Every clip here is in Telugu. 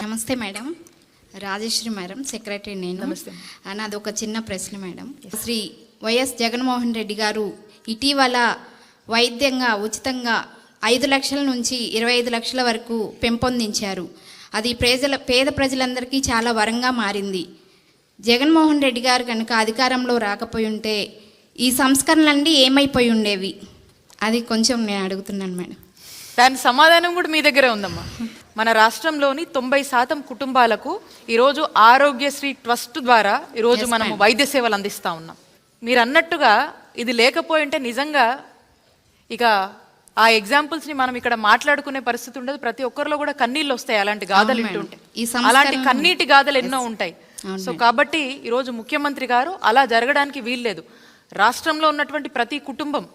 నమస్తే మేడం. రాజశ్రీ మేడం సెక్రటరీ నేను. నాది ఒక చిన్న ప్రశ్న మేడం. శ్రీ వైఎస్ జగన్మోహన్ రెడ్డి గారు ఇటీవల వైద్యంగా ఉచితంగా ఐదు లక్షల నుంచి ఇరవై ఐదు లక్షల వరకు పెంపొందించారు. అది ప్రజల పేద ప్రజలందరికీ చాలా వరంగా మారింది. జగన్మోహన్ రెడ్డి గారు కనుక అధికారంలో రాకపోయి ఉంటే ఈ సంస్కరణలన్నీ ఏమైపోయి ఉండేవి? అది కొంచెం నేను అడుగుతున్నాను మేడం. దాని సమాధానం కూడా మీ దగ్గరే ఉందమ్మా. మన రాష్ట్రంలోని తొంభై శాతం కుటుంబాలకు ఈరోజు ఆరోగ్యశ్రీ ట్రస్ట్ ద్వారా ఈరోజు ma'am. వైద్య సేవలు అందిస్తా ఉన్నాం. మీరు అన్నట్టుగా ఇది లేకపోయి ఉంటే నిజంగా ఇక ఆ ఎగ్జాంపుల్స్ని మనం ఇక్కడ మాట్లాడుకునే పరిస్థితి ఉండదు. ప్రతి ఒక్కరిలో కూడా కన్నీళ్ళు వస్తాయి అలాంటి గాథలు అవును, వింటుంటే. మేడం. ఈ సంస్కరణ- అలాంటి కన్నీటి గాథలు ఎన్నో ఉంటాయి. సో కాబట్టి ఈరోజు ముఖ్యమంత్రి గారు అలా జరగడానికి వీల్లేదు. రాష్ట్రంలో ఉన్నటువంటి ప్రతి కుటుంబం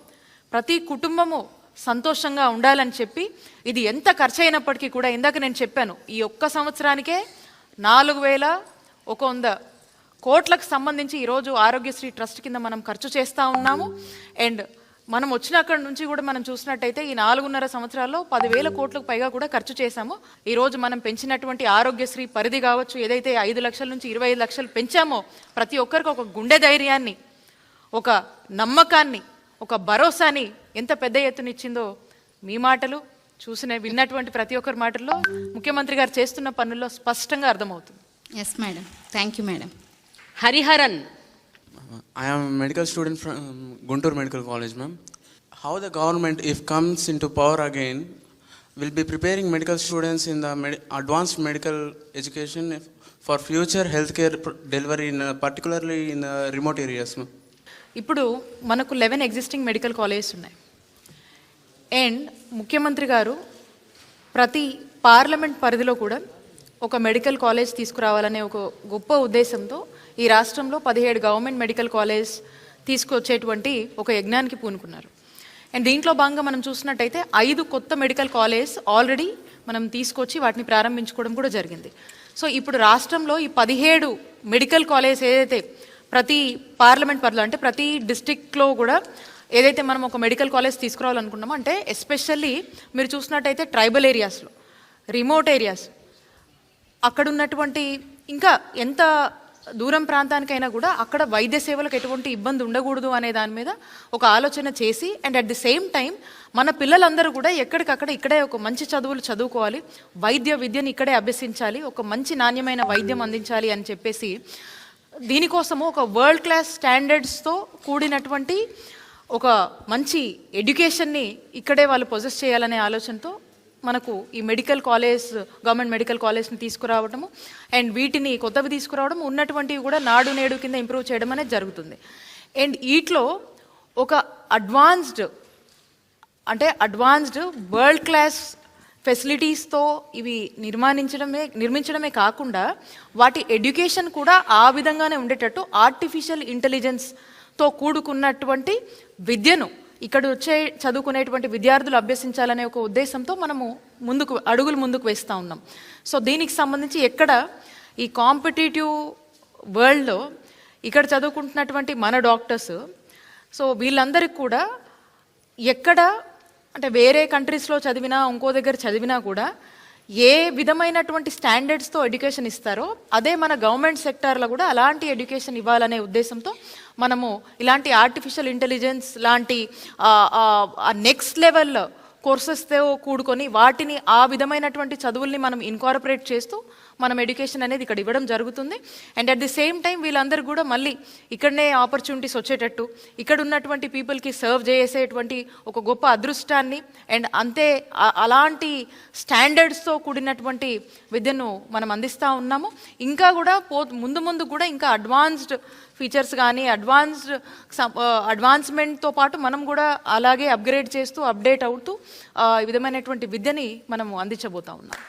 ప్రతి కుటుంబము సంతోషంగా ఉండాలని చెప్పి ఇది ఎంత ఖర్చు అయినప్పటికీ కూడా ఇందాక నేను చెప్పాను ఈ ఒక్క సంవత్సరానికే నాలుగు వేల ఒక వంద కోట్లకు సంబంధించి ఈరోజు ఆరోగ్యశ్రీ ట్రస్ట్ కింద మనం ఖర్చు చేస్తూ ఉన్నాము. అండ్ మనం వచ్చిన అక్కడి నుంచి కూడా మనం చూసినట్టయితే ఈ నాలుగున్నర సంవత్సరాల్లో పదివేల కోట్లకు పైగా కూడా ఖర్చు చేశాము. ఈరోజు మనం పెంచినటువంటి ఆరోగ్యశ్రీ పరిధి కావచ్చు ఏదైతే ఐదు లక్షల నుంచి ఇరవై ఐదు లక్షలు పెంచామో ప్రతి ఒక్కరికి ఒక గుండె ధైర్యాన్ని ఒక నమ్మకాన్ని ఒక భరోసాని ఎంత పెద్ద ఎత్తున ఇచ్చిందో మీ మాటలు చూసిన విన్నటువంటి ప్రతి ఒక్కరి మాటల్లో ముఖ్యమంత్రి గారు చేస్తున్న పనుల్లో స్పష్టంగా అర్థమవుతుంది. Yes madam thank you madam Hariharan. I'm medical student from Guntur medical college ma'am how the government if comes into power again will be preparing medical students in the advanced medical education for future health care delivery in particularly in remote areas ఇప్పుడు మనకు లెవెన్ ఎగ్జిస్టింగ్ మెడికల్ కాలేజెస్ ఉన్నాయి. అండ్ ముఖ్యమంత్రి గారు ప్రతి పార్లమెంట్ పరిధిలో కూడా ఒక మెడికల్ కాలేజ్ తీసుకురావాలనే ఒక గొప్ప ఉద్దేశంతో ఈ రాష్ట్రంలో పదిహేడు గవర్నమెంట్ మెడికల్ కాలేజ్ తీసుకొచ్చేటువంటి ఒక యజ్ఞానికి పూనుకున్నారు. అండ్ దీంట్లో భాగంగా మనం చూసినట్టయితే ఐదు కొత్త మెడికల్ కాలేజ్ ఆల్రెడీ మనం తీసుకొచ్చి వాటిని ప్రారంభించుకోవడం కూడా జరిగింది. సో ఇప్పుడు రాష్ట్రంలో ఈ పదిహేడు మెడికల్ కాలేజ్ ఏదైతే ప్రతి పార్లమెంట్ పరిధిలో అంటే ప్రతి డిస్టిక్లో కూడా ఏదైతే మనం ఒక మెడికల్ కాలేజ్ తీసుకురావాలనుకున్నామో అంటే ఎస్పెషల్లీ మీరు చూసినట్టయితే ట్రైబల్ ఏరియాస్లో రిమోట్ ఏరియాస్ అక్కడ ఉన్నటువంటి ఇంకా ఎంత దూరం ప్రాంతానికైనా కూడా అక్కడ వైద్య సేవలకు ఎటువంటి ఇబ్బంది ఉండకూడదు అనే దాని మీద ఒక ఆలోచన చేసి and at the same time మన పిల్లలందరూ కూడా ఎక్కడికక్కడ ఇక్కడే ఒక మంచి చదువులు చదువుకోవాలి వైద్య విద్యను ఇక్కడే అభ్యసించాలి ఒక మంచి నాణ్యమైన వైద్యం అందించాలి అని చెప్పేసి దీనికోసము ఒక వరల్డ్ క్లాస్ స్టాండర్డ్స్తో కూడినటువంటి ఒక మంచి ఎడ్యుకేషన్ని ఇక్కడే వాళ్ళు పొజెస్ చేయాలనే ఆలోచనతో మనకు ఈ మెడికల్ కాలేజ్ గవర్నమెంట్ మెడికల్ కాలేజ్ని తీసుకురావడము అండ్ వీటిని కొత్తవి తీసుకురావడం ఉన్నటువంటివి కూడా నాడు నేడు కింద ఇంప్రూవ్ చేయడం అనేది జరుగుతుంది. అండ్ వీటిలో ఒక అడ్వాన్స్డ్ అంటే అడ్వాన్స్డ్ వరల్డ్ క్లాస్ ఫెసిలిటీస్తో ఇవి నిర్మాణించడమే నిర్మించడమే కాకుండా వాటి ఎడ్యుకేషన్ కూడా ఆ విధంగానే ఉండేటట్టు ఆర్టిఫిషియల్ ఇంటెలిజెన్స్ తో కూడుకున్నటువంటి విద్యను ఇక్కడ వచ్చే చదువుకునేటువంటి విద్యార్థులు అభ్యసించాలనే ఒక ఉద్దేశంతో మనము ముందుకు అడుగులు ముందుకు వేస్తూ ఉన్నాం. సో దీనికి సంబంధించి ఎక్కడ ఈ కాంపిటేటివ్ వరల్డ్లో ఇక్కడ చదువుకుంటున్నటువంటి మన డాక్టర్స్ సో వీళ్ళందరికీ కూడా ఎక్కడ అంటే వేరే కంట్రీస్లో చదివినా ఇంకో దగ్గర చదివినా కూడా ఏ విధమైనటువంటి స్టాండర్డ్స్తో ఎడ్యుకేషన్ ఇస్తారో అదే మన గవర్నమెంట్ సెక్టార్లో కూడా అలాంటి ఎడ్యుకేషన్ ఇవ్వాలనే ఉద్దేశంతో మనము ఇలాంటి ఆర్టిఫిషియల్ ఇంటెలిజెన్స్ లాంటి నెక్స్ట్ లెవెల్ కోర్సెస్తో కూడుకొని వాటిని ఆ విధమైనటువంటి చదువుల్ని మనం ఇన్కార్పొరేట్ చేస్తూ మనం ఎడ్యుకేషన్ అనేది ఇక్కడ ఇవ్వడం జరుగుతుంది. And at the same time వీళ్ళందరూ కూడా మళ్ళీ ఇక్కడనే ఆపర్చునిటీస్ వచ్చేటట్టు ఇక్కడ ఉన్నటువంటి పీపుల్కి సర్వ్ చేసేటువంటి ఒక గొప్ప అదృష్టాన్ని అండ్ అంతే అలాంటి స్టాండర్డ్స్తో కూడినటువంటి విద్యను మనం అందిస్తూ ఉన్నాము. ఇంకా కూడా పో ముందు ముందు కూడా ఇంకా అడ్వాన్స్డ్ ఫీచర్స్ కానీ అడ్వాన్స్డ్ అడ్వాన్స్మెంట్తో పాటు మనం కూడా అలాగే అప్గ్రేడ్ చేస్తూ అప్డేట్ అవుతూ ఈ విధమైనటువంటి విద్యని మనము అందించబోతా ఉన్నాం.